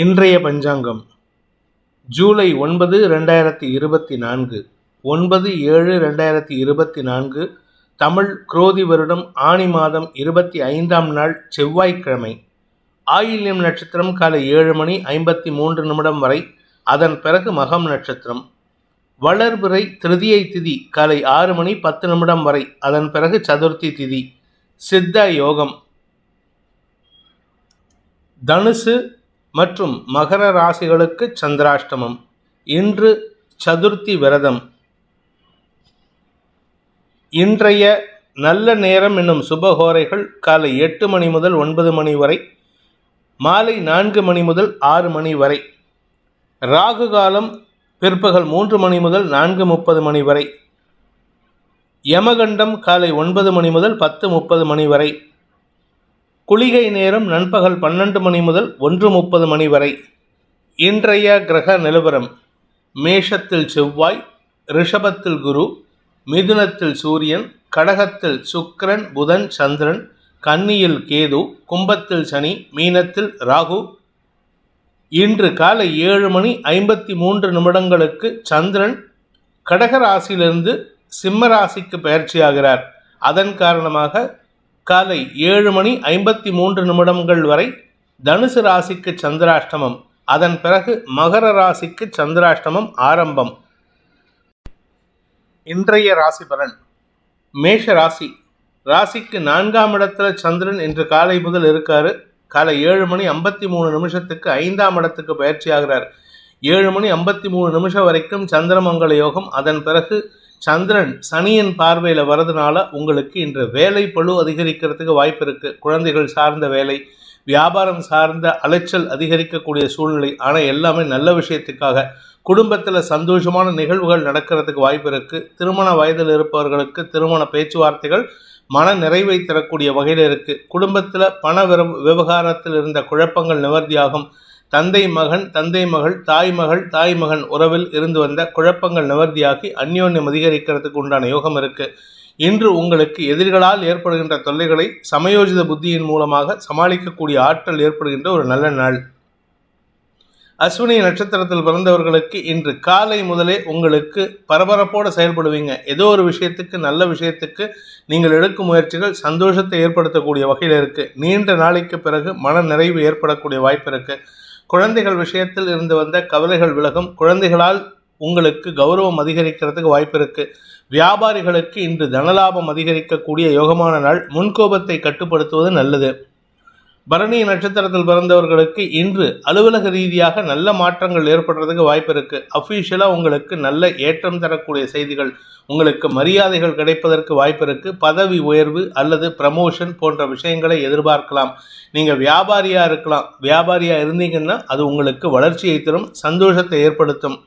இன்றைய பஞ்சாங்கம். ஜூலை ஒன்பது ரெண்டாயிரத்தி இருபத்தி நான்கு. ஒன்பது ஏழு ரெண்டாயிரத்தி இருபத்தி நான்கு. தமிழ் குரோதி வருடம் ஆணி மாதம் இருபத்தி ஐந்தாம் நாள் செவ்வாய்க்கிழமை. ஆயில்யம் நட்சத்திரம் காலை ஏழு மணி ஐம்பத்தி மூன்று நிமிடம் வரை அதன் பிறகு மகம் நட்சத்திரம். வளர்பிறை திருதியை திதி காலை ஆறு மணி பத்து நிமிடம் வரை அதன் பிறகு சதுர்த்தி திதி. சித்த யோகம். தனுசு மற்றும் மகர ராசிகளுக்கு சந்திராஷ்டமம். இன்று சதுர்த்தி விரதம். இன்றைய நல்ல நேரம் என்னும் சுபஹோரைகள் காலை எட்டு மணி முதல் ஒன்பது மணி வரை மாலை நான்கு மணி முதல் ஆறு மணி வரை ராகு காலம் பிற்பகல் மூன்று மணி முதல் நான்கு முப்பது மணி வரை யமகண்டம் காலை ஒன்பது மணி முதல் பத்து முப்பது மணி வரை குளிகை நேரம் நண்பகல் பன்னெண்டு மணி முதல் ஒன்று முப்பது மணி வரை. இன்றைய கிரக நிலவரம் மேஷத்தில் செவ்வாய் ரிஷபத்தில் குரு மிதுனத்தில் சூரியன் கடகத்தில் சுக்கிரன் புதன் சந்திரன் கன்னியில் கேது கும்பத்தில் சனி மீனத்தில் ராகு. இன்று காலை ஏழு மணி ஐம்பத்தி மூன்று நிமிடங்களுக்கு சந்திரன் கடக ராசியிலிருந்து சிம்ம ராசிக்கு பயிற்சியாகிறார். அதன் காரணமாக காலை ஏழு மணி ஐம்பத்தி மூன்று நிமிடங்கள் வரை தனுசு ராசிக்கு சந்திராஷ்டமம். அதன் பிறகு மகர ராசிக்கு சந்திராஷ்டமம் ஆரம்பம். இன்றைய ராசி பலன். மேஷ ராசி. ராசிக்கு நான்காம் இடத்துல சந்திரன் இன்று காலை முதல் இருக்காரு. காலை ஏழு மணி ஐம்பத்தி மூணு நிமிஷத்துக்கு ஐந்தாம் இடத்துக்கு பயிற்சி ஆகிறார் ஏழு மணி ஐம்பத்தி மூணு நிமிஷம் வரைக்கும் சந்திரமங்கல யோகம். அதன் பிறகு சந்திரன் சனியின் பார்வையில் வரதுனால உங்களுக்கு இன்று வேலை பழு அதிகரிக்கிறதுக்கு வாய்ப்பு இருக்குது குழந்தைகள் சார்ந்த வேலை வியாபாரம் சார்ந்த அலைச்சல் அதிகரிக்கக்கூடிய சூழ்நிலை. ஆனால் எல்லாமே நல்ல விஷயத்துக்காக குடும்பத்தில் சந்தோஷமான நிகழ்வுகள் நடக்கிறதுக்கு வாய்ப்பு இருக்குது திருமண வயதில் இருப்பவர்களுக்கு திருமண பேச்சுவார்த்தைகள் மன நிறைவை தரக்கூடிய வகையில் இருக்குது குடும்பத்தில் பண விவகாரத்தில் இருந்த குழப்பங்கள் நிவர்த்தியாகும். தந்தை மகன் தந்தை மகள் தாய் மகள் தாய் மகன் உறவில் இருந்து வந்த குழப்பங்கள் நிவர்த்தியாகி அந்யோன்யம் அதிகரிக்கிறதுக்கு உண்டான யோகம் இருக்கு. இன்று உங்களுக்கு எதிரிகளால் ஏற்படுகின்ற தொல்லைகளை சமயோஜித புத்தியின் மூலமாக சமாளிக்கக்கூடிய ஆற்றல் ஏற்படுகின்ற ஒரு நல்ல நாள். அஸ்வினி நட்சத்திரத்தில் பிறந்தவர்களுக்கு இன்று காலை முதலே உங்களுக்கு பரபரப்போடு செயல்படுவீங்க. ஏதோ ஒரு விஷயத்துக்கு நல்ல விஷயத்துக்கு நீங்கள் எடுக்கும் முயற்சிகள் சந்தோஷத்தை ஏற்படுத்தக்கூடிய வகையில் இருக்குது நீண்ட நாளைக்கு பிறகு மன நிறைவு ஏற்படக்கூடிய வாய்ப்பு இருக்குது குழந்தைகள் விஷயத்தில் இருந்து வந்த கவலைகள் விலகும். குழந்தைகளால் உங்களுக்கு கௌரவம் அதிகரிக்கிறதுக்கு வாய்ப்பு இருக்கு. வியாபாரிகளுக்கு இன்று தனலாபம் அதிகரிக்கக்கூடிய யோகமான நாள். முன்கோபத்தை கட்டுப்படுத்துவது நல்லது. பரணி நட்சத்திரத்தில் பிறந்தவர்களுக்கு இன்று அலுவலக ரீதியாக நல்ல மாற்றங்கள் ஏற்படுறதுக்கு வாய்ப்பு இருக்கு. அஃபீஷியலாக உங்களுக்கு நல்ல ஏற்றம் தரக்கூடிய செய்திகள். உங்களுக்கு மரியாதைகள் கிடைப்பதற்கு வாய்ப்பு இருக்கு. பதவி உயர்வு அல்லது ப்ரமோஷன் போன்ற விஷயங்களை எதிர்பார்க்கலாம். நீங்கள் வியாபாரியாக இருக்கலாம். வியாபாரியாக இருந்தீங்கன்னா அது உங்களுக்கு வளர்ச்சியை தரும் சந்தோஷத்தை ஏற்படுத்தும்.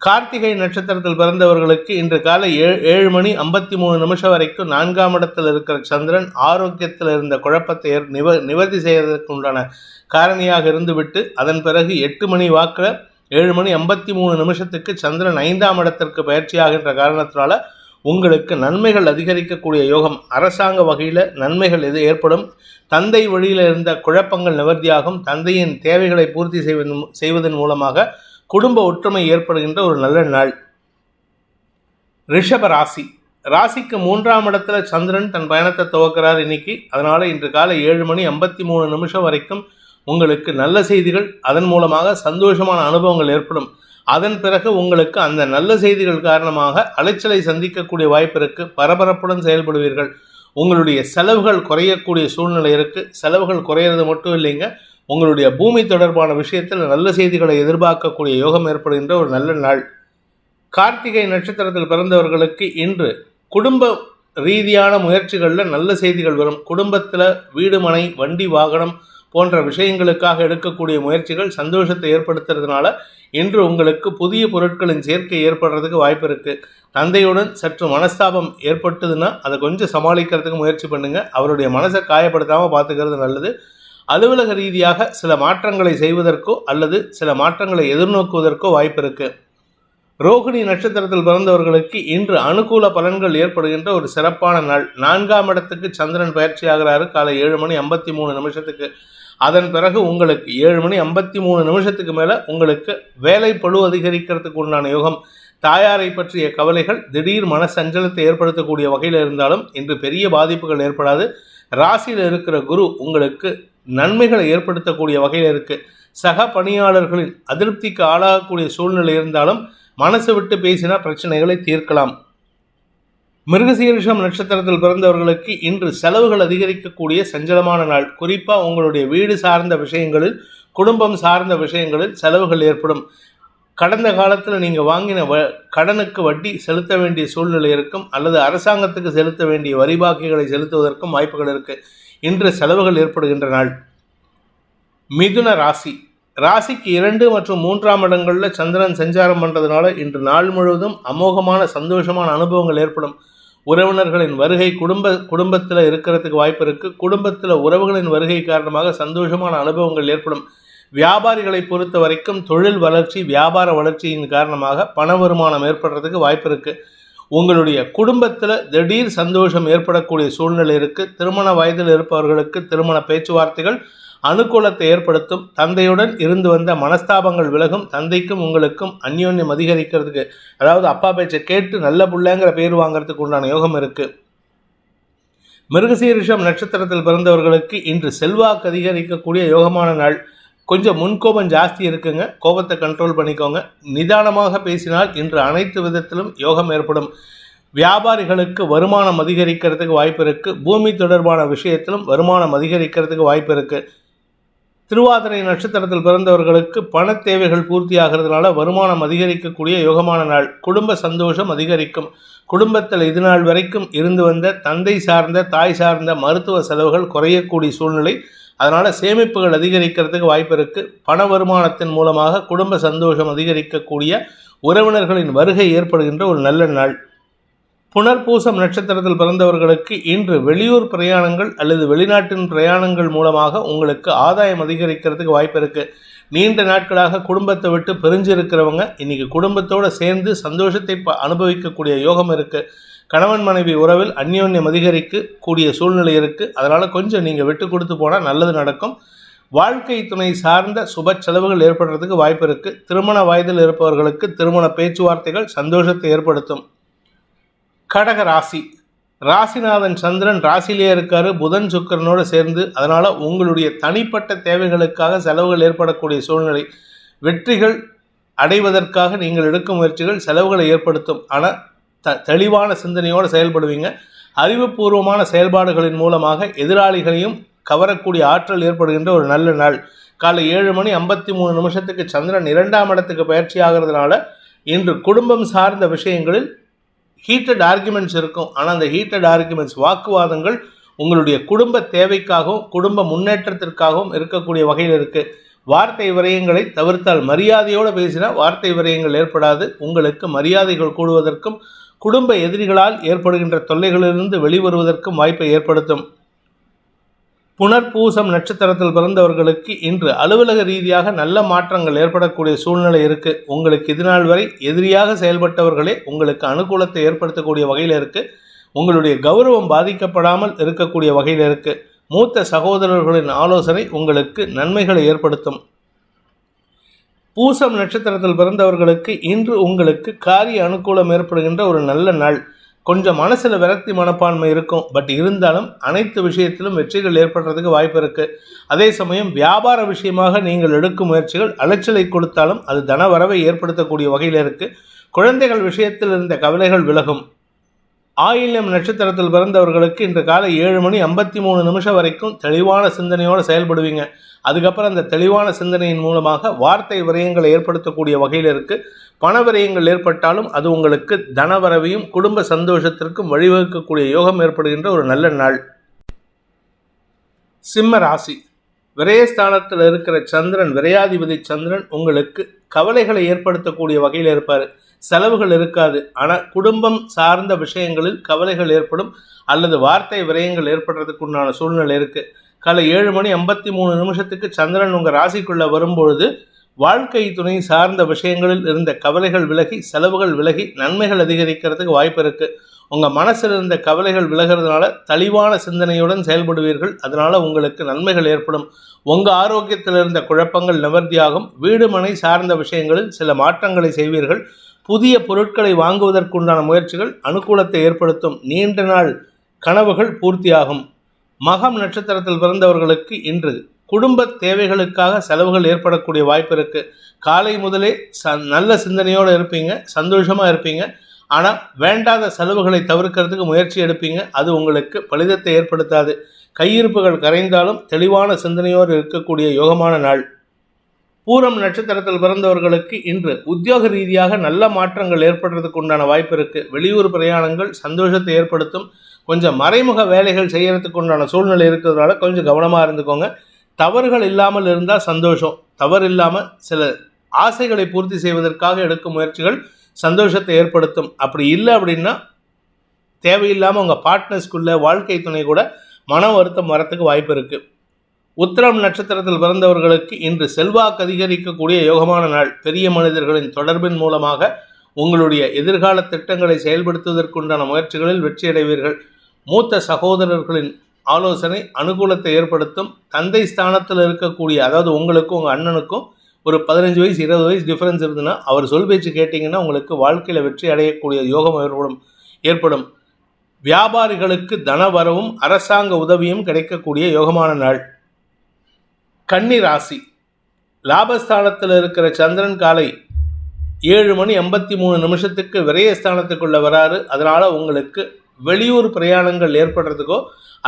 கார்த்திகை நட்சத்திரத்தில் பிறந்தவர்களுக்கு இன்று காலை ஏழு ஏழு மணி ஐம்பத்தி மூணு நிமிஷம் வரைக்கும் நான்காம் இடத்தில் இருக்கிற சந்திரன் ஆரோக்கியத்தில் இருந்த குழப்பத்தை நிவ நிவர்த்தி செய்வதற்கு உண்டான காரணியாக இருந்துவிட்டு அதன் பிறகு எட்டு மணி வாக்கில் ஏழு மணி ஐம்பத்தி மூணு நிமிஷத்துக்கு சந்திரன் ஐந்தாம் இடத்திற்கு பயிற்சியாகின்ற காரணத்தினால உங்களுக்கு நன்மைகள் அதிகரிக்கக்கூடிய யோகம். அரசாங்க வகையில் நன்மைகள் எது ஏற்படும்? தந்தை வழியில் இருந்த குழப்பங்கள் நிவர்த்தியாகும். தந்தையின் தேவைகளை பூர்த்தி செய்வதன் செய்வதன் மூலமாக குடும்ப ஒற்றுமை ஏற்படுகின்ற ஒரு நல்ல நாள். ரிஷப ராசி. ராசிக்கு மூன்றாம் இடத்துல சந்திரன் தன் பயணத்தை துவக்கிறார் இன்னைக்கு. அதனால் இன்று காலை ஏழு மணி ஐம்பத்தி மூணு நிமிஷம் வரைக்கும் உங்களுக்கு நல்ல செய்திகள் அதன் மூலமாக சந்தோஷமான அனுபவங்கள் ஏற்படும். அதன் பிறகு உங்களுக்கு அந்த நல்ல செய்திகள் காரணமாக அலைச்சலை சந்திக்கக்கூடிய வாய்ப்பு பரபரப்புடன் செயல்படுவீர்கள். உங்களுடைய செலவுகள் குறையக்கூடிய சூழ்நிலை இருக்கு. செலவுகள் குறையிறது மட்டும் இல்லைங்க. உங்களுடைய பூமி தொடர்பான விஷயத்தில் நல்ல செய்திகளை எதிர்பார்க்கக்கூடிய யோகம் ஏற்படுகின்ற ஒரு நல்ல நாள். கார்த்திகை நட்சத்திரத்தில் பிறந்தவர்களுக்கு இன்று குடும்ப ரீதியான முயற்சிகளில் நல்ல செய்திகள் வரும். குடும்பத்தில் வீடு மனை வண்டி வாகனம் போன்ற விஷயங்களுக்காக எடுக்கக்கூடிய முயற்சிகள் சந்தோஷத்தை ஏற்படுத்துறதுனால இன்று உங்களுக்கு புதிய பொருட்களின் சேர்க்கை ஏற்படுறதுக்கு வாய்ப்பு இருக்குது தந்தையுடன் சற்று மனஸ்தாபம் ஏற்பட்டதுன்னா அதை கொஞ்சம் சமாளிக்கிறதுக்கு முயற்சி பண்ணுங்கள் அவருடைய மனசை காயப்படுத்தாமல் பார்த்துக்கிறது நல்லது. அலுவலக ரீதியாக சில மாற்றங்களை செய்வதற்கோ அல்லது சில மாற்றங்களை எதிர்நோக்குவதற்கோ வாய்ப்பு இருக்குது ரோகிணி நட்சத்திரத்தில் பிறந்தவர்களுக்கு இன்று அனுகூல பலன்கள் ஏற்படுகின்ற ஒரு சிறப்பான நாள். நான்காம் இடத்துக்கு சந்திரன் பயிற்சி ஆகிறாரு காலை ஏழு மணி ஐம்பத்தி மூணு நிமிஷத்துக்கு. அதன் பிறகு உங்களுக்கு ஏழு மணி ஐம்பத்தி மூணு நிமிஷத்துக்கு மேலே உங்களுக்கு வேலை பழு அதிகரிக்கிறதுக்கு உண்டான யோகம் தாயாரை பற்றிய கவலைகள் திடீர் மன சஞ்சலத்தை ஏற்படுத்தக்கூடிய வகையில் இருந்தாலும் இன்று பெரிய பாதிப்புகள் ஏற்படாது. ராசியில் இருக்கிற குரு உங்களுக்கு நன்மைகளை ஏற்படுத்தக்கூடிய வகையில் இருக்குது சக பணியாளர்களின் அதிருப்திக்கு ஆளாகக்கூடிய சூழ்நிலை இருந்தாலும் மனசு விட்டு பேசினா பிரச்சனைகளை தீர்க்கலாம். மிருகசீரிஷம் நட்சத்திரத்தில் பிறந்தவர்களுக்கு இன்று செலவுகள் அதிகரிக்கக்கூடிய சஞ்சலமான நாள். குறிப்பாக உங்களுடைய வீடு சார்ந்த விஷயங்களில் குடும்பம் சார்ந்த விஷயங்களில் செலவுகள் ஏற்படும். கடந்த காலத்தில் நீங்கள் வாங்கின வ கடனுக்கு வட்டி செலுத்த வேண்டிய சூழ்நிலை இருக்கும் அல்லது அரசாங்கத்துக்கு செலுத்த வேண்டிய வரி பாக்கிகளை செலுத்துவதற்கும் வாய்ப்புகள் இருக்குது இன்று செலவுகள் ஏற்படுகின்ற நாள். மிதுன ராசி. ராசிக்கு இரண்டு மற்றும் மூன்றாம் இடங்களில் சந்திரன் சஞ்சாரம் பண்ணுறதுனால இன்று நாள் முழுவதும் அமோகமான சந்தோஷமான அனுபவங்கள் ஏற்படும். உறவினர்களின் வருகை குடும்ப குடும்பத்தில் இருக்கிறதுக்கு வாய்ப்பு இருக்குது குடும்பத்தில் உறவுகளின் வருகை காரணமாக சந்தோஷமான அனுபவங்கள் ஏற்படும். வியாபாரிகளை பொறுத்த வரைக்கும் தொழில் வளர்ச்சி வியாபார வளர்ச்சியின் காரணமாக பண வருமானம் ஏற்படுறதுக்கு வாய்ப்பு இருக்குது உங்களுடைய குடும்பத்தில் திடீர் சந்தோஷம் ஏற்படக்கூடிய சூழ்நிலை இருக்குது திருமண வயதில் இருப்பவர்களுக்கு திருமண பேச்சுவார்த்தைகள் அனுகூலத்தை ஏற்படுத்தும். தந்தையுடன் இருந்து வந்த மனஸ்தாபங்கள் விலகும். தந்தைக்கும் உங்களுக்கும் அந்யோன்யம் அதிகரிக்கிறதுக்கு. அதாவது அப்பா பேச்சை கேட்டு நல்ல பிள்ளைங்கிற பேர் வாங்குறதுக்கு உண்டான யோகம் இருக்குது மிருகசீரிஷம் நட்சத்திரத்தில் பிறந்தவர்களுக்கு இன்று செல்வாக்கு அதிகரிக்கக்கூடிய யோகமான நாள். கொஞ்சம் முன்கோபம் ஜாஸ்தி இருக்குங்க. கோபத்தை கண்ட்ரோல் பண்ணிக்கோங்க. நிதானமாக பேசினால் இன்று அனைத்து விதத்திலும் யோகம் ஏற்படும். வியாபாரிகளுக்கு வருமானம் அதிகரிக்கிறதுக்கு வாய்ப்பு இருக்குது பூமி தொடர்பான விஷயத்திலும் வருமானம் அதிகரிக்கிறதுக்கு வாய்ப்பு இருக்குது திருவாதிரை நட்சத்திரத்தில் பிறந்தவர்களுக்கு பண தேவைகள் பூர்த்தியாகிறதுனால வருமானம் அதிகரிக்கக்கூடிய யோகமான நாள். குடும்ப சந்தோஷம் அதிகரிக்கும். குடும்பத்தில் இது நாள் வரைக்கும் இருந்து வந்த தந்தை சார்ந்த தாய் சார்ந்த மருத்துவ செலவுகள் குறையக்கூடிய சூழ்நிலை. அதனால் சேமிப்புகள் அதிகரிக்கிறதுக்கு வாய்ப்பு இருக்குது பண வருமானத்தின் மூலமாக குடும்ப சந்தோஷம் அதிகரிக்கக்கூடிய உறவினர்களின் வருகை ஏற்படுகின்ற ஒரு நல்ல நாள். புனர்பூசம் நட்சத்திரத்தில் பிறந்தவர்களுக்கு இன்று வெளியூர் பிரயாணங்கள் அல்லது வெளிநாட்டின் பிரயாணங்கள் மூலமாக உங்களுக்கு ஆதாயம் அதிகரிக்கிறதுக்கு வாய்ப்பு இருக்குது நீண்ட நாட்களாக குடும்பத்தை விட்டு பிரிஞ்சிருக்கிறவங்க இன்னைக்கு குடும்பத்தோடு சேர்ந்து சந்தோஷத்தை அனுபவிக்கக்கூடிய யோகம் இருக்குது கணவன் மனைவி உறவில் அந்யோன்யம் அதிகரிக்க கூடிய சூழ்நிலை இருக்குது அதனால் கொஞ்சம் நீங்கள் விட்டு கொடுத்து போனால் நல்லது நடக்கும். வாழ்க்கை துணை சார்ந்த சுப செலவுகள் ஏற்படுறதுக்கு வாய்ப்பு இருக்குது திருமண வயதில் இருப்பவர்களுக்கு திருமண பேச்சுவார்த்தைகள் சந்தோஷத்தை ஏற்படுத்தும். கடக ராசி. ராசிநாதன் சந்திரன் ராசிலேயே இருக்கார். புதன் சுக்கரனோடு சேர்ந்து அதனால் உங்களுடைய தனிப்பட்ட தேவைகளுக்காக செலவுகள் ஏற்படக்கூடிய சூழ்நிலை. வெற்றிகள் அடைவதற்காக நீங்கள் எடுக்கும் முயற்சிகள் செலவுகளை ஏற்படுத்தும். ஆனால் த தெளிவான சிந்தனையோடு செயல்படுவீங்க. அறிவுபூர்வமான செயல்பாடுகளின் மூலமாக எதிராளிகளையும் கவரக்கூடிய ஆற்றல் ஏற்படுகின்ற ஒரு நல்ல நாள். காலை ஏழு மணி ஐம்பத்தி மூணு நிமிஷத்துக்கு சந்திரன் இரண்டாம் இடத்துக்கு பயிற்சி ஆகிறதுனால இன்று குடும்பம் சார்ந்த விஷயங்களில் ஹீட்டட் ஆர்குமெண்ட்ஸ் இருக்கும். ஆனால் அந்த ஹீட்டட் ஆர்குமெண்ட்ஸ் வாக்குவாதங்கள் உங்களுடைய குடும்ப தேவைக்காகவும் குடும்ப முன்னேற்றத்திற்காகவும் இருக்கக்கூடிய வகையில் இருக்குது வார்த்தை விரயங்களை தவிர்த்தால் மரியாதையோடு பேசினால் வார்த்தை விரயங்கள் ஏற்படாது. உங்களுக்கு மரியாதைகள் கூடுவதற்கும் குடும்ப எதிரிகளால் ஏற்படுகின்ற தொல்லைகளிலிருந்து வெளிவருவதற்கும் வாய்ப்பை ஏற்படுத்தும். புனர்பூசம் நட்சத்திரத்தில் பிறந்தவர்களுக்கு இன்று அலுவலக ரீதியாக நல்ல மாற்றங்கள் ஏற்படக்கூடிய சூழ்நிலை இருக்குது உங்களுக்கு இதுநாள் வரை எதிரியாக செயல்பட்டவர்களே உங்களுக்கு அனுகூலத்தை ஏற்படுத்தக்கூடிய வகையில் இருக்குது உங்களுடைய கௌரவம் பாதிக்கப்படாமல் இருக்கக்கூடிய வகையில் இருக்குது மூத்த சகோதரர்களின் ஆலோசனை உங்களுக்கு நன்மைகளை ஏற்படுத்தும். பூசம் நட்சத்திரத்தில் பிறந்தவர்களுக்கு இன்று உங்களுக்கு காரிய அனுகூலம் ஏற்படுகின்ற ஒரு நல்ல நாள். கொஞ்சம் மனசில் விரக்தி மனப்பான்மை இருக்கும். பட் இருந்தாலும் அனைத்து விஷயத்திலும் வெற்றிகள் ஏற்படுறதுக்கு வாய்ப்பு இருக்குது அதே சமயம் வியாபார விஷயமாக நீங்கள் எடுக்கும் முயற்சிகள் அலைச்சலை கொடுத்தாலும் அது தனவரவை ஏற்படுத்தக்கூடிய வகையில் இருக்குது குழந்தைகள் விஷயத்தில் இருந்த கவலைகள் விலகும். ஆயில்யம் நட்சத்திரத்தில் பிறந்தவர்களுக்கு இன்று காலை ஏழு மணி ஐம்பத்தி மூணு நிமிஷம் வரைக்கும் தெளிவான சிந்தனையோடு செயல்படுவீங்க. அதுக்கப்புறம் அந்த தெளிவான சிந்தனையின் மூலமாக வார்த்தை விரயங்களை ஏற்படுத்தக்கூடிய வகையில் இருக்குது பண விரயங்கள் ஏற்பட்டாலும் அது உங்களுக்கு தனவரவையும் குடும்ப சந்தோஷத்திற்கும் வழிவகுக்கக்கூடிய யோகம் ஏற்படுகின்ற ஒரு நல்ல நாள். சிம்ம ராசி. விரயஸ்தானத்தில் இருக்கிற சந்திரன் விரையாதிபதி சந்திரன் உங்களுக்கு கவலைகளை ஏற்படுத்தக்கூடிய வகையில் இருப்பார். செலவுகள் இருக்காது. ஆனால் குடும்பம் சார்ந்த விஷயங்களில் கவலைகள் ஏற்படும். அல்லது வார்த்தை விரயங்கள் ஏற்படுறதுக்கு உண்டான சூழ்நிலை இருக்குது காலை ஏழு மணி ஐம்பத்தி மூணு நிமிஷத்துக்கு சந்திரன் உங்கள் ராசிக்குள்ளே வரும்பொழுது வாழ்க்கை துணை சார்ந்த விஷயங்களில் இருந்த கவலைகள் விலகி செலவுகள் விலகி நன்மைகள் அதிகரிக்கிறதுக்கு வாய்ப்பு இருக்குது உங்கள் மனசில் இருந்த கவலைகள் விலகிறதுனால தெளிவான சிந்தனையுடன் செயல்படுவீர்கள். அதனால் உங்களுக்கு நன்மைகள் ஏற்படும். உங்கள் ஆரோக்கியத்தில் இருந்த குழப்பங்கள் நிவர்த்தியாகும். வீடு மனை சார்ந்த விஷயங்களில் சில மாற்றங்களை செய்வீர்கள். புதிய பொருட்களை வாங்குவதற்குண்டான முயற்சிகள் அனுகூலத்தை ஏற்படுத்தும். நீண்ட நாள் கனவுகள் பூர்த்தியாகும். மகம் நட்சத்திரத்தில் பிறந்தவர்களுக்கு இன்று குடும்ப தேவைகளுக்காக செலவுகள் ஏற்படக்கூடிய வாய்ப்பு இருக்குது காலை முதலே ச நல்ல சிந்தனையோடு இருப்பீங்க சந்தோஷமாக இருப்பீங்க. ஆனால் வேண்டாத செலவுகளை தவிர்க்கிறதுக்கு முயற்சி எடுப்பீங்க. அது உங்களுக்கு பலிதத்தை ஏற்படுத்தாது. கையிருப்புகள் கரைந்தாலும் தெளிவான சிந்தனையோடு இருக்கக்கூடிய யோகமான நாள். பூரம் நட்சத்திரத்தில் பிறந்தவர்களுக்கு இன்று உத்தியோக ரீதியாக நல்ல மாற்றங்கள் ஏற்படுறதுக்கு உண்டான வாய்ப்பு இருக்குது வெளியூர் பிரயாணங்கள் சந்தோஷத்தை ஏற்படுத்தும். கொஞ்சம் மறைமுக வேலைகள் செய்கிறதுக்கு உண்டான சூழ்நிலை இருக்கிறதுனால கொஞ்சம் கவனமாக இருந்துக்கோங்க. தவறுகள் இல்லாமல் இருந்தால் சந்தோஷம். தவறு இல்லாமல் சில ஆசைகளை பூர்த்தி செய்வதற்காக எடுக்கும் முயற்சிகள் சந்தோஷத்தை ஏற்படுத்தும். அப்படி இல்லை அப்படின்னா தேவையில்லாமல் உங்கள் பார்ட்னர்ஸ்குள்ளே வாழ்க்கை துணை கூட மன வருத்தம் வரத்துக்கு வாய்ப்பு இருக்குது உத்திரம் நட்சத்திரத்தில் பிறந்தவர்களுக்கு இன்று செல்வாக்கு அதிகரிக்கக்கூடிய யோகமான நாள். பெரிய மனிதர்களின் தொடர்பின் மூலமாக உங்களுடைய எதிர்கால திட்டங்களை செயல்படுத்துவதற்குண்டான முயற்சிகளில் வெற்றியடைவீர்கள். மூத்த சகோதரர்களின் ஆலோசனை அனுகூலத்தை ஏற்படுத்தும் தந்தை ஸ்தானத்தில் இருக்கக்கூடிய அதாவது உங்களுக்கும் உங்கள் அண்ணனுக்கும் ஒரு பதினஞ்சு வயசு இருபது வயசு டிஃப்ரென்ஸ் இருந்ததுன்னா அவர் சொல் பேச்சு கேட்டிங்கன்னா உங்களுக்கு வாழ்க்கையில் வெற்றி அடையக்கூடிய யோகம் ஏற்படும் ஏற்படும். வியாபாரிகளுக்கு தன வரவும் அரசாங்க உதவியும் கிடைக்கக்கூடிய யோகமான நாள். கன்னி ராசி. லாபஸ்தானத்தில் இருக்கிற சந்திரன் காலை ஏழு மணி எண்பத்தி மூணு நிமிஷத்துக்கு விரயஸ்தானத்துக்குள்ளே வராரு. அதனால் உங்களுக்கு வெளியூர் பிரயாணங்கள் ஏற்படுறதுக்கோ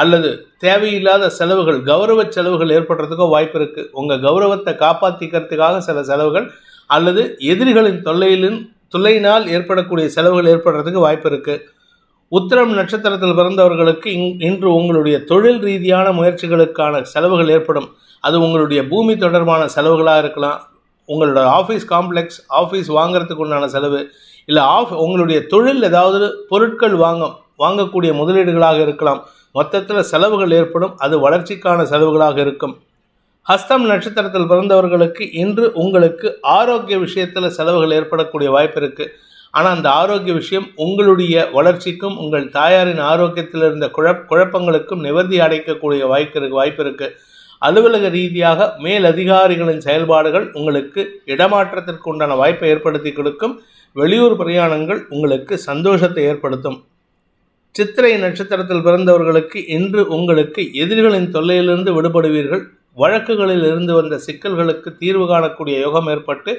அல்லது தேவையில்லாத செலவுகள் கௌரவ செலவுகள் ஏற்படுறதுக்கோ வாய்ப்பு இருக்குது உங்கள் கௌரவத்தை காப்பாற்றிக்கிறதுக்காக சில செலவுகள் அல்லது எதிரிகளின் தொல்லையிலின் தொல்லையினால் ஏற்படக்கூடிய செலவுகள் ஏற்படுறதுக்கு வாய்ப்பு இருக்குது உத்திரம் நட்சத்திரத்தில் பிறந்தவர்களுக்கு இன் இன்று உங்களுடைய தொழில் ரீதியான முயற்சிகளுக்கான செலவுகள் ஏற்படும். அது உங்களுடைய பூமி தொடர்பான செலவுகளாக இருக்கலாம். உங்களோட ஆஃபீஸ் காம்ப்ளெக்ஸ் ஆஃபீஸ் வாங்குறதுக்கு உண்டான செலவு இல்லை ஆஃப் உங்களுடைய தொழில் ஏதாவது பொருட்கள் வாங்கும். வாங்கக்கூடிய முதலீடுகளாக இருக்கலாம். மொத்தத்தில் செலவுகள் ஏற்படும். அது வளர்ச்சிக்கான செலவுகளாக இருக்கும். ஹஸ்தம் நட்சத்திரத்தில் பிறந்தவர்களுக்கு இன்று உங்களுக்கு ஆரோக்கிய விஷயத்தில் செலவுகள் ஏற்படக்கூடிய வாய்ப்பு இருக்குது ஆனால் அந்த ஆரோக்கிய விஷயம் உங்களுடைய வளர்ச்சிக்கும் உங்கள் தாயாரின் ஆரோக்கியத்தில் இருந்த குழப் குழப்பங்களுக்கும் நிவர்த்தி அடைக்கக்கூடிய வாய்ப்பு இருக்கு வாய்ப்பு இருக்குது அலுவலக ரீதியாக மேல் அதிகாரிகளின் செயல்பாடுகள் உங்களுக்கு இடமாற்றத்திற்கு உண்டான வாய்ப்பை ஏற்படுத்தி கொடுக்கும். வெளியூர் பிரயாணங்கள் உங்களுக்கு சந்தோஷத்தை ஏற்படுத்தும். சித்திரை நட்சத்திரத்தில் பிறந்தவர்களுக்கு இன்று உங்களுக்கு எதிரிகளின் தொல்லையிலிருந்து விடுபடுவீர்கள். வழக்குகளில் இருந்து வந்த சிக்கல்களுக்கு தீர்வு காணக்கூடிய யோகம் ஏற்பட்டு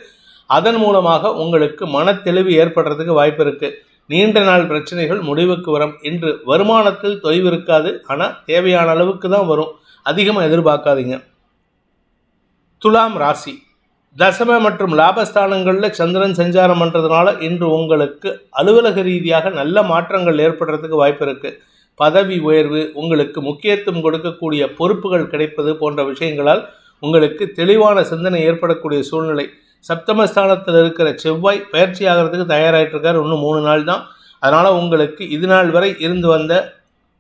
அதன் மூலமாக உங்களுக்கு மனத்தெளிவு ஏற்படுறதுக்கு வாய்ப்பு இருக்குது நீண்ட நாள் பிரச்சனைகள் முடிவுக்கு வரும். இன்று வருமானத்தில் தொய்வு இருக்காது. ஆனால் தேவையான அளவுக்கு தான் வரும். அதிகமாக எதிர்பார்க்காதீங்க. துலாம் ராசி. தசம மற்றும் லாபஸ்தானங்களில் சந்திரன் சஞ்சாரம் பண்ணுறதுனால இன்று உங்களுக்கு அலுவலக ரீதியாக நல்ல மாற்றங்கள் ஏற்படுறதுக்கு வாய்ப்பு இருக்குது பதவி உயர்வு உங்களுக்கு முக்கியத்துவம் கொடுக்கக்கூடிய பொறுப்புகள் கிடைப்பது போன்ற விஷயங்களால் உங்களுக்கு தெளிவான சிந்தனை ஏற்படக்கூடிய சூழ்நிலை. சப்தமஸ்தானத்தில் இருக்கிற செவ்வாய் பயிற்சி ஆகிறதுக்கு தயாராகிட்டு இருக்கார். இன்னும் மூணு நாள் தான். அதனால் உங்களுக்கு இது நாள் வரை இருந்து வந்த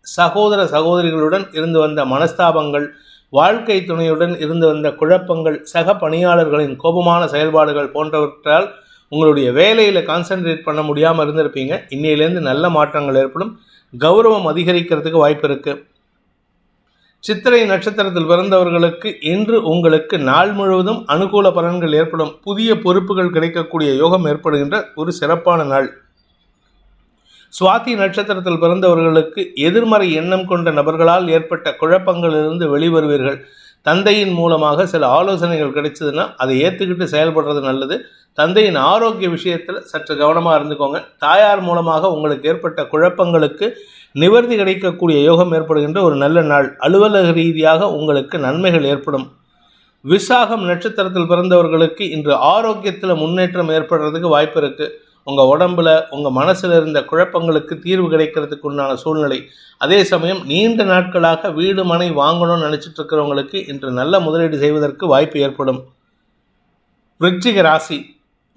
சகோதர சகோதரிகளுடன் இருந்து வந்த மனஸ்தாபங்கள் வாழ்க்கை துணையுடன் இருந்து வந்த குழப்பங்கள் சக பணியாளர்களின் கோபமான செயல்பாடுகள் போன்றவற்றால் உங்களுடைய வேலையில் கான்சென்ட்ரேட் பண்ண முடியாமல் இருந்திருப்பீங்க. இன்னையிலேருந்து நல்ல மாற்றங்கள் ஏற்படும். கௌரவம் அதிகரிக்கிறதுக்கு வாய்ப்பு இருக்குது சித்திரை நட்சத்திரத்தில் பிறந்தவர்களுக்கு இன்று உங்களுக்கு நாள் முழுவதும் அனுகூல பலன்கள் ஏற்படும். புதிய பொறுப்புகள் கிடைக்கக்கூடிய யோகம் ஏற்படுகின்ற ஒரு சிறப்பான நாள். சுவாதி நட்சத்திரத்தில் பிறந்தவர்களுக்கு எதிர்மறை எண்ணம் கொண்ட நபர்களால் ஏற்பட்ட குழப்பங்களிலிருந்து வெளிவருவீர்கள். தந்தையின் மூலமாக சில ஆலோசனைகள் கிடைச்சதுன்னா அதை ஏற்றுக்கிட்டு செயல்படுறது நல்லது. தந்தையின் ஆரோக்கிய விஷயத்தில் சற்று கவனமாக இருந்துக்கோங்க. தாயார் மூலமாக உங்களுக்கு ஏற்பட்ட குழப்பங்களுக்கு நிவர்த்தி கிடைக்கக்கூடிய யோகம் ஏற்படுகின்ற ஒரு நல்ல நாள். அலுவலக ரீதியாக உங்களுக்கு நன்மைகள் ஏற்படும். விசாகம் நட்சத்திரத்தில் பிறந்தவர்களுக்கு இன்று ஆரோக்கியத்தில் முன்னேற்றம் ஏற்படுறதுக்கு வாய்ப்பு இருக்குது உங்கள் உடம்புல உங்கள் மனசில் இருந்த குழப்பங்களுக்கு தீர்வு கிடைக்கிறதுக்கு உண்டான சூழ்நிலை. அதே சமயம் நீண்ட நாட்களாக வீடு மனை வாங்கணும்னு நினச்சிட்டு இருக்கிறவங்களுக்கு இன்று நல்ல முதலீடு செய்வதற்கு வாய்ப்பு ஏற்படும். விருச்சிக ராசி.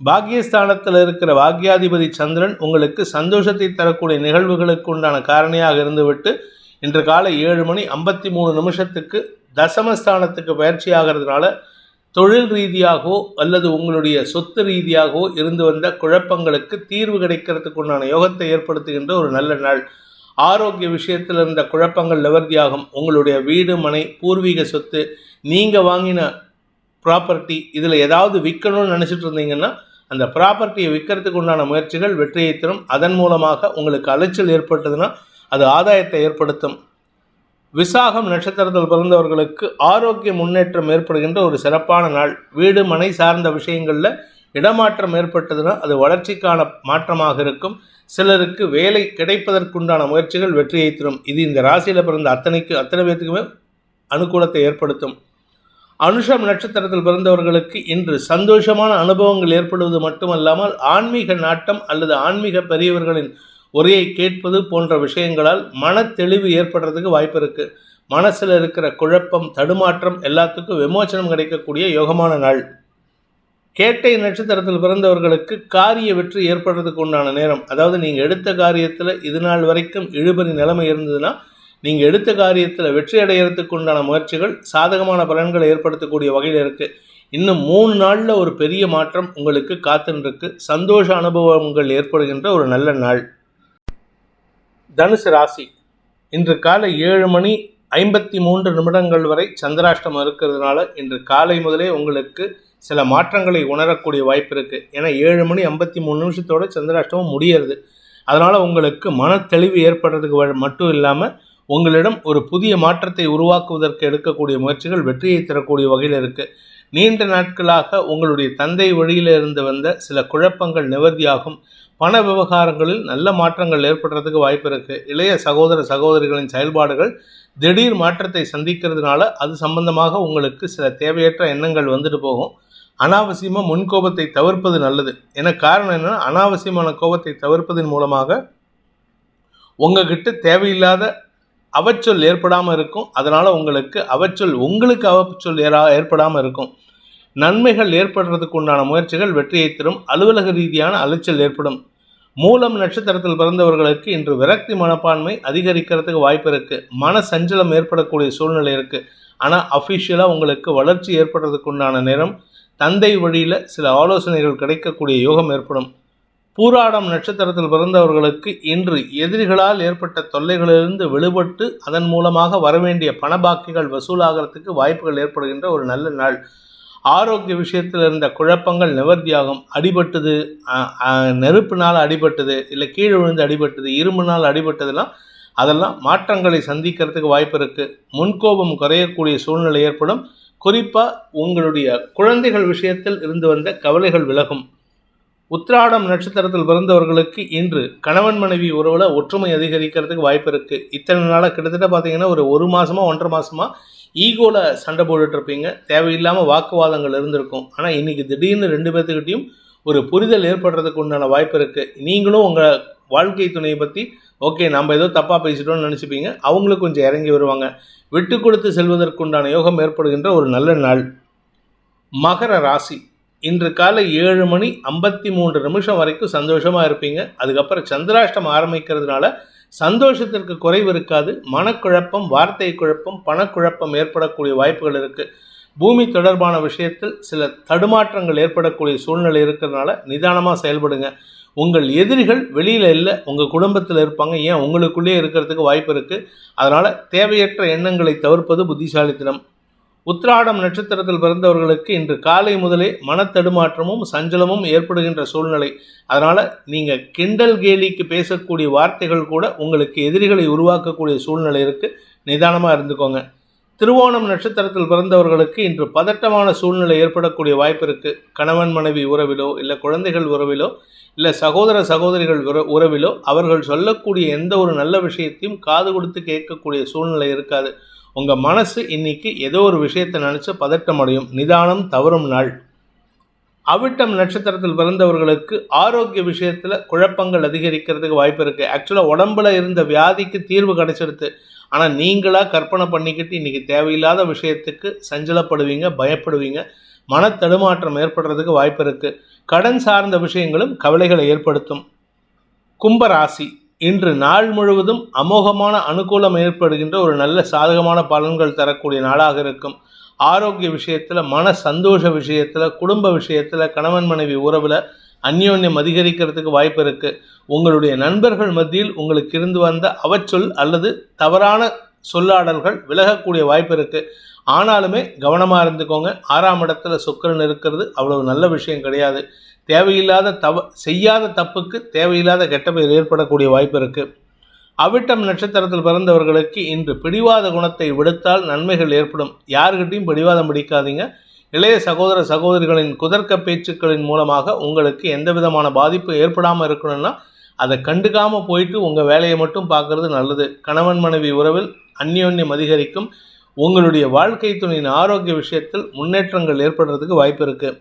பாக்கியஸ்தானத்தில் இருக்கிற பாக்யாதிபதி சந்திரன் உங்களுக்கு சந்தோஷத்தை தரக்கூடிய நிகழ்வுகளுக்கு உண்டான காரணியாக இருந்துவிட்டு இன்று காலை ஏழு மணி ஐம்பத்தி மூணு நிமிஷத்துக்கு தசமஸ்தானத்துக்கு பயிற்சி ஆகிறதுனால தொழில் ரீதியாகவோ அல்லது உங்களுடைய சொத்து ரீதியாகவோ இருந்து வந்த குழப்பங்களுக்கு தீர்வு கிடைக்கிறதுக்கு உண்டான யோகத்தை ஏற்படுத்துகின்ற ஒரு நல்ல நாள். ஆரோக்கிய விஷயத்தில் இருந்த குழப்பங்கள் நிவர்த்தியாகும். உங்களுடைய வீடு மனை பூர்வீக சொத்து நீங்கள் வாங்கின ப்ராப்பர்ட்டி இதில் ஏதாவது விற்கணும்னு நினச்சிட்டு இருந்தீங்கன்னா அந்த ப்ராப்பர்ட்டியை விற்கிறதுக்கு உண்டான முயற்சிகள் வெற்றியை தரும். அதன் மூலமாக உங்களுக்கு அலைச்சல் ஏற்பட்டதுன்னா அது ஆதாயத்தை ஏற்படுத்தும். விசாகம் நட்சத்திரத்தில் பிறந்தவர்களுக்கு ஆரோக்கிய முன்னேற்றம் ஏற்படுகின்ற ஒரு சிறப்பான நாள். வீடு மனை சார்ந்த விஷயங்களில் இடமாற்றம் ஏற்பட்டதுன்னா அது வளர்ச்சிக்கான மாற்றமாக இருக்கும். சிலருக்கு வேலை கிடைப்பதற்குண்டான முயற்சிகள் வெற்றியை தரும். இது இந்த ராசியில் பிறந்த அத்தனைக்கு அத்தனை பேத்துக்குமே அனுகூலத்தை ஏற்படுத்தும். அனுஷம் நட்சத்திரத்தில் பிறந்தவர்களுக்கு இன்று சந்தோஷமான அனுபவங்கள் ஏற்படுவது மட்டுமல்லாமல் ஆன்மீக நாட்டம் அல்லது ஆன்மீக பெரியவர்களின் உரையை கேட்பது போன்ற விஷயங்களால் மன தெளிவு ஏற்படுறதுக்கு வாய்ப்பு இருக்குது மனசில் இருக்கிற குழப்பம் தடுமாற்றம் எல்லாத்துக்கும் விமோச்சனம் கிடைக்கக்கூடிய யோகமான நாள். கேட்டை நட்சத்திரத்தில் பிறந்தவர்களுக்கு காரிய வெற்றி ஏற்படுறதுக்கு உண்டான நேரம். அதாவது நீங்கள் எடுத்த காரியத்தில் இது நாள் வரைக்கும் இழுபறி நிலைமை இருந்ததுன்னா நீங்கள் எடுத்த காரியத்தில் வெற்றி அடைகிறதுக்கு உண்டான முயற்சிகள் சாதகமான பலன்களை ஏற்படுத்தக்கூடிய வகையில் இருக்குது இன்னும் மூணு நாளில் ஒரு பெரிய மாற்றம் உங்களுக்கு காத்துருக்கு சந்தோஷ அனுபவங்கள் ஏற்படுகின்ற ஒரு நல்ல நாள். தனுசு ராசி. இன்று காலை ஏழு மணி ஐம்பத்தி மூன்று நிமிடங்கள் வரை சந்திராஷ்டமம் இருக்கிறதுனால இன்று காலை முதலே உங்களுக்கு சில மாற்றங்களை உணரக்கூடிய வாய்ப்பு இருக்குது ஏன்னா ஏழு மணி ஐம்பத்தி மூணு நிமிஷத்தோட சந்திராஷ்டமம் முடியறது. அதனால் உங்களுக்கு மன தெளிவு ஏற்படுறதுக்கு மட்டும் இல்லாமல் உங்களிடம் ஒரு புதிய மாற்றத்தை உருவாக்குவதற்கு எடுக்கக்கூடிய முயற்சிகள் வெற்றியை தரக்கூடிய வகையில் இருக்குது நீண்ட நாட்களாக உங்களுடைய தந்தை வழியில் இருந்து வந்த சில குழப்பங்கள் நிவர்த்தியாகும். பண விவகாரங்களில் நல்ல மாற்றங்கள் ஏற்படுறதுக்கு வாய்ப்பு இருக்குது இளைய சகோதர சகோதரிகளின் செயல்பாடுகள் திடீர் மாற்றத்தை சந்திக்கிறதுனால அது சம்பந்தமாக உங்களுக்கு சில தேவையற்ற எண்ணங்கள் வந்துட்டு போகும். அனாவசியமாக முன்கோபத்தை தவிர்ப்பது நல்லது. ஏன்னா காரணம் என்னென்னா அனாவசியமான கோபத்தை தவிர்ப்பதன் மூலமாக உங்ககிட்ட தேவையில்லாத அவச்சொல் ஏற்படாமல் இருக்கும். அதனால் உங்களுக்கு அவச்சொல் உங்களுக்கு அவச்சொல் ஏறா ஏற்படாமல் இருக்கும். நன்மைகள் ஏற்படுறதுக்கு உண்டான முயற்சிகள் வெற்றியை தரும். அலுவலக ரீதியான அலைச்சல் ஏற்படும். மூலம் நட்சத்திரத்தில் பிறந்தவர்களுக்கு இன்று விரக்தி மனப்பான்மை அதிகரிக்கிறதுக்கு வாய்ப்பு இருக்குது மன சஞ்சலம் ஏற்படக்கூடிய சூழ்நிலை இருக்குது ஆனால் அஃபிஷியலாக உங்களுக்கு வளர்ச்சி ஏற்படுறதுக்கு உண்டான நேரம் தந்தை வழியில் சில ஆலோசனைகள் கிடைக்கக்கூடிய யோகம் ஏற்படும். பூராடம் நட்சத்திரத்தில் பிறந்தவர்களுக்கு இன்று எதிரிகளால் ஏற்பட்ட தொல்லைகளிலிருந்து விடுபட்டு அதன் மூலமாக வரவேண்டிய பணபாக்கிகள் வசூலாகிறதுக்கு வாய்ப்புகள் ஏற்படுகின்ற ஒரு நல்ல நாள். ஆரோக்கிய விஷயத்தில் இருந்த குழப்பங்கள் நிவர்த்தியாகும். அடிபட்டது நெருப்புனால் அடிபட்டது இல்லை கீழே விழுந்து அடிபட்டது இரும்புனால் அடிபட்டதெல்லாம் அதெல்லாம் மாற்றங்களை சந்திக்கிறதுக்கு வாய்ப்பு இருக்குது முன்கோபம் குறையக்கூடிய சூழ்நிலை ஏற்படும். குறிப்பாக உங்களுடைய குழந்தைகள் விஷயத்தில் இருந்து வந்த கவலைகள் விலகும். உத்திராடம் நட்சத்திரத்தில் பிறந்தவர்களுக்கு இன்று கணவன் மனைவி உறவில் ஒற்றுமை அதிகரிக்கிறதுக்கு வாய்ப்பு இருக்குது இத்தனை நாளாக கிட்டத்தட்ட பார்த்தீங்கன்னா ஒரு ஒரு மாதமாக ஒன்றரை மாதமாக ஈகோவில் சண்டை போட்டுட்ருப்பீங்க தேவையில்லாமல் வாக்குவாதங்கள் இருந்திருக்கும். ஆனால் இன்றைக்கி திடீர்னு ரெண்டு பேர்த்துக்கிட்டையும் ஒரு புரிதல் ஏற்படுறதுக்கு உண்டான வாய்ப்பு இருக்குது நீங்களும் உங்கள் வாழ்க்கை துணையை பற்றி ஓகே நம்ம ஏதோ தப்பாக பேசிட்டோம்னு நினச்சிப்பீங்க. அவங்களும் கொஞ்சம் இறங்கி வருவாங்க. விட்டு கொடுத்து செல்வதற்குண்டான யோகம் ஏற்படுகின்ற ஒரு நல்ல நாள். மகர ராசி. இன்று காலை ஏழு மணி ஐம்பத்தி மூன்று நிமிஷம் வரைக்கும் சந்தோஷமாக இருப்பீங்க. அதுக்கப்புறம் சந்திராஷ்டம் ஆரம்பிக்கிறதுனால சந்தோஷத்திற்கு குறைவு இருக்காது. மனக்குழப்பம் வார்த்தை குழப்பம் பணக்குழப்பம் ஏற்படக்கூடிய வாய்ப்புகள் இருக்குது பூமி தொடர்பான விஷயத்தில் சில தடுமாற்றங்கள் ஏற்படக்கூடிய சூழ்நிலை இருக்கிறதுனால நிதானமாக செயல்படுங்க. உங்கள் எதிரிகள் வெளியில் இல்லை உங்கள் குடும்பத்தில் இருப்பாங்க. ஏன்? உங்களுக்குள்ளேயே இருக்கிறதுக்கு வாய்ப்பு இருக்குது அதனால் தேவையற்ற எண்ணங்களை தவிர்ப்பது புத்திசாலித்தனம். உத்ராடம் நட்சத்திரத்தில் பிறந்தவர்களுக்கு இன்று காலை முதலே மனத்தடுமாற்றமும் சஞ்சலமும் ஏற்படுகின்ற சூழ்நிலை. அதனால் நீங்கள் கிண்டல் கேலிக்கு பேசக்கூடிய வார்த்தைகள் கூட உங்களுக்கு எதிரிகளை உருவாக்கக்கூடிய சூழ்நிலை இருக்குது நிதானமாக இருந்துக்கோங்க. திருவோணம் நட்சத்திரத்தில் பிறந்தவர்களுக்கு இன்று பதட்டமான சூழ்நிலை ஏற்படக்கூடிய வாய்ப்பு இருக்குது கணவன் மனைவி உறவிலோ இல்லை குழந்தைகள் உறவிலோ இல்லை சகோதர சகோதரிகள் உற- உறவிலோ அவர்கள் சொல்லக்கூடிய எந்த ஒரு நல்ல விஷயத்தையும் காது கொடுத்து கேட்கக்கூடிய சூழ்நிலை இருக்காது. உங்கள் மனசு இன்னைக்கு ஏதோ ஒரு விஷயத்தை நினச்சி பதட்டம் அடையும். நிதானம் தவறும் நாள். அவிட்டம் நட்சத்திரத்தில் பிறந்தவர்களுக்கு ஆரோக்கிய விஷயத்தில் குழப்பங்கள் அதிகரிக்கிறதுக்கு வாய்ப்பு இருக்குது ஆக்சுவலாக உடம்புல இருந்த வியாதிக்கு தீர்வு கிடைச்சிடுது ஆனால் நீங்களாக கற்பனை பண்ணிக்கிட்டு இன்றைக்கி தேவையில்லாத விஷயத்துக்கு சஞ்சலப்படுவீங்க பயப்படுவீங்க. மன தடுமாற்றம் ஏற்படுறதுக்கு வாய்ப்பு இருக்குது கடன் சார்ந்த விஷயங்களும் கவலைகளை ஏற்படுத்தும். கும்பராசி இன்று நாள் முழுவதும் அமோகமான அனுகூலம் ஏற்படுகின்ற ஒரு நல்ல சாதகமான பலன்கள் தரக்கூடிய நாளாக இருக்கும். ஆரோக்கிய விஷயத்தில் மன சந்தோஷ விஷயத்தில் குடும்ப விஷயத்தில் கணவன் மனைவி உறவில் அந்யோன்யம் அதிகரிக்கிறதுக்கு வாய்ப்பு இருக்குது உங்களுடைய நண்பர்கள் மத்தியில் உங்களுக்கு இருந்து வந்த அவச்சொல் அல்லது தவறான சொல்லாடல்கள் விலகக்கூடிய வாய்ப்பு இருக்குது ஆனாலுமே கவனமாக இருந்துக்கோங்க. ஆறாம் இடத்துல சுக்கரன் இருக்கிறது அவ்வளவு நல்ல விஷயம் கிடையாது. தேவையில்லாத தவ செய்யாத தப்புக்கு தேவையில்லாத கெட்ட பெயர் ஏற்படக்கூடிய வாய்ப்பு இருக்குது அவிட்டம் நட்சத்திரத்தில் பிறந்தவர்களுக்கு இன்று பிடிவாத குணத்தை விடுத்தால் நன்மைகள் ஏற்படும். யாருக்கிட்டையும் பிடிவாதம் பிடிக்காதீங்க. இளைய சகோதர சகோதரிகளின் குதர்க்க பேச்சுக்களின் மூலமாக உங்களுக்கு எந்த விதமான பாதிப்பு ஏற்படாமல் இருக்கணும்னா அதை கண்டுக்காமல் போயிட்டு உங்கள் வேலையை மட்டும் பார்க்கறது நல்லது. கணவன் மனைவி உறவில் அந்யோன்யம் அதிகரிக்கும். உங்களுடைய வாழ்க்கை துணையின் ஆரோக்கிய விஷயத்தில் முன்னேற்றங்கள் ஏற்படுறதுக்கு வாய்ப்பு இருக்குது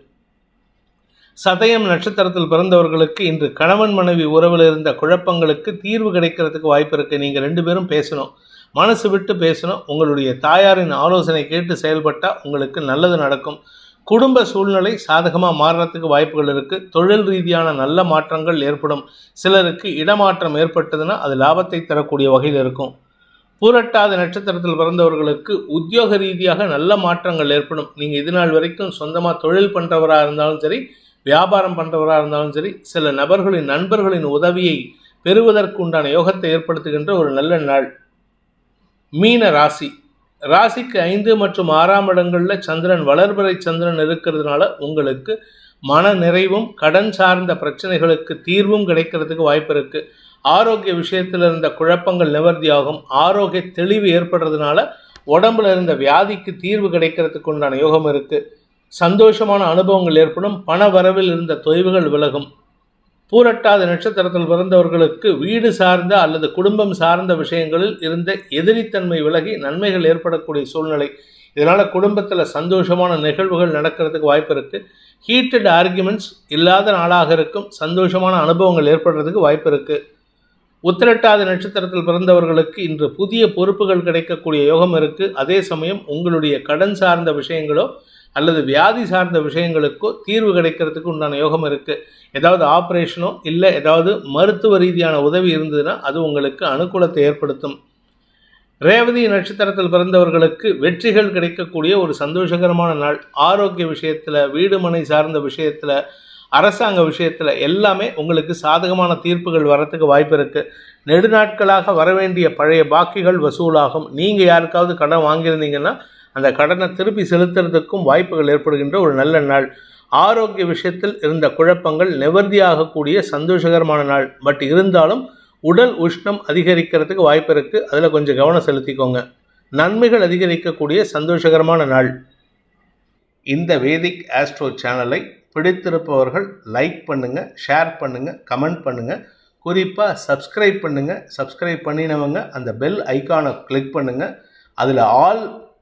சதயம் நட்சத்திரத்தில் பிறந்தவர்களுக்கு இன்று கணவன் மனைவி உறவில் இருந்த குழப்பங்களுக்கு தீர்வு கிடைக்கிறதுக்கு வாய்ப்பு இருக்குது நீங்கள் ரெண்டு பேரும் பேசணும். மனசு விட்டு பேசணும். உங்களுடைய தாயாரின் ஆலோசனை கேட்டு செயல்பட்டால் உங்களுக்கு நல்லது நடக்கும். குடும்ப சூழ்நிலை சாதகமாக மாறுறதுக்கு வாய்ப்புகள் இருக்குது தொழில் ரீதியான நல்ல மாற்றங்கள் ஏற்படும். சிலருக்கு இடமாற்றம் ஏற்பட்டதுன்னா அது லாபத்தை தரக்கூடிய வகையில் இருக்கும். பூரட்டாத நட்சத்திரத்தில் பிறந்தவர்களுக்கு உத்தியோக ரீதியாக நல்ல மாற்றங்கள் ஏற்படும். நீங்கள் இது நாள் வரைக்கும் சொந்தமாக தொழில் பண்ணுறவராக இருந்தாலும் சரி வியாபாரம் பண்ணுறவராக இருந்தாலும் சரி சில நபர்களின் நண்பர்களின் உதவியை பெறுவதற்கு உண்டான யோகத்தை ஏற்படுத்துகின்ற ஒரு நல்ல நாள். மீன ராசி. ராசிக்கு ஐந்து மற்றும் ஆறாம் இடங்களில் சந்திரன் வளர்பிறை சந்திரன் இருக்கிறதுனால உங்களுக்கு மன நிறைவும் கடன் சார்ந்த பிரச்சனைகளுக்கு தீர்வும் கிடைக்கிறதுக்கு வாய்ப்பு இருக்குது ஆரோக்கிய விஷயத்தில் இருந்த குழப்பங்கள் நிவர்த்தியாகும். ஆரோக்கிய தெளிவு ஏற்படுறதுனால உடம்புல இருந்த வியாதிக்கு தீர்வு கிடைக்கிறதுக்கு உண்டான யோகம் இருக்குது சந்தோஷமான அனுபவங்கள் ஏற்படும் பண வரவில் இருந்த தொய்வுகள் விலகும். பூரட்டாத நட்சத்திரத்தில் பிறந்தவர்களுக்கு வீடு சார்ந்த அல்லது குடும்பம் சார்ந்த விஷயங்களில் இருந்த எதிரித்தன்மை விலகி நன்மைகள் ஏற்படக்கூடிய சூழ்நிலை. இதனால் குடும்பத்தில் சந்தோஷமான நிகழ்வுகள் நடக்கிறதுக்கு வாய்ப்பு இருக்குது ஹீட்டட் ஆர்குமெண்ட்ஸ் இல்லாத நாளாக இருக்கும் சந்தோஷமான அனுபவங்கள் ஏற்படுறதுக்கு வாய்ப்பு இருக்குது உத்திரட்டாத நட்சத்திரத்தில் பிறந்தவர்களுக்கு இன்று புதிய பொறுப்புகள் கிடைக்கக்கூடிய யோகம் இருக்குது அதே சமயம் உங்களுடைய கடன் சார்ந்த விஷயங்களோ அல்லது வியாதி சார்ந்த விஷயங்களுக்கோ தீர்வு கிடைக்கிறதுக்கு உண்டான யோகம் இருக்குது ஏதாவது ஆப்ரேஷனோ இல்லை ஏதாவது மருத்துவ ரீதியான உதவி இருந்ததுன்னா அது உங்களுக்கு அனுகூலத்தை ஏற்படுத்தும். ரேவதி நட்சத்திரத்தில் பிறந்தவர்களுக்கு வெற்றிகள் கிடைக்கக்கூடிய ஒரு சந்தோஷகரமான நாள். ஆரோக்கிய விஷயத்தில் வீடு மனை சார்ந்த விஷயத்தில் அரசாங்க விஷயத்தில் எல்லாமே உங்களுக்கு சாதகமான தீர்ப்புகள் வரத்துக்கு வாய்ப்பு இருக்குது நெடுநாட்களாக வரவேண்டிய பழைய பாக்கிகள் வசூலாகும். நீங்கள் யாருக்காவது கடன் வாங்கியிருந்தீங்கன்னா அந்த கடனை திருப்பி செலுத்துறதுக்கும் வாய்ப்புகள் ஏற்படுகின்ற ஒரு நல்ல நாள். ஆரோக்கிய விஷயத்தில் இருந்த குழப்பங்கள் நிவர்த்தியாகக்கூடிய சந்தோஷகரமான நாள். பட் இருந்தாலும் உடல் உஷ்ணம் அதிகரிக்கிறதுக்கு வாய்ப்பு இருக்குது அதில் கொஞ்சம் கவனம் செலுத்திக்கோங்க. நன்மைகள் அதிகரிக்கக்கூடிய சந்தோஷகரமான நாள். இந்த வேதிக் ஆஸ்ட்ரோ சேனலை பிடித்திருப்பவர்கள் லைக் பண்ணுங்கள் ஷேர் பண்ணுங்கள் கமெண்ட் பண்ணுங்கள் குறிப்பாக சப்ஸ்கிரைப் பண்ணுங்கள் சப்ஸ்கிரைப் பண்ணினவங்க அந்த பெல் ஐக்கானை கிளிக் பண்ணுங்கள் அதில் ஆல்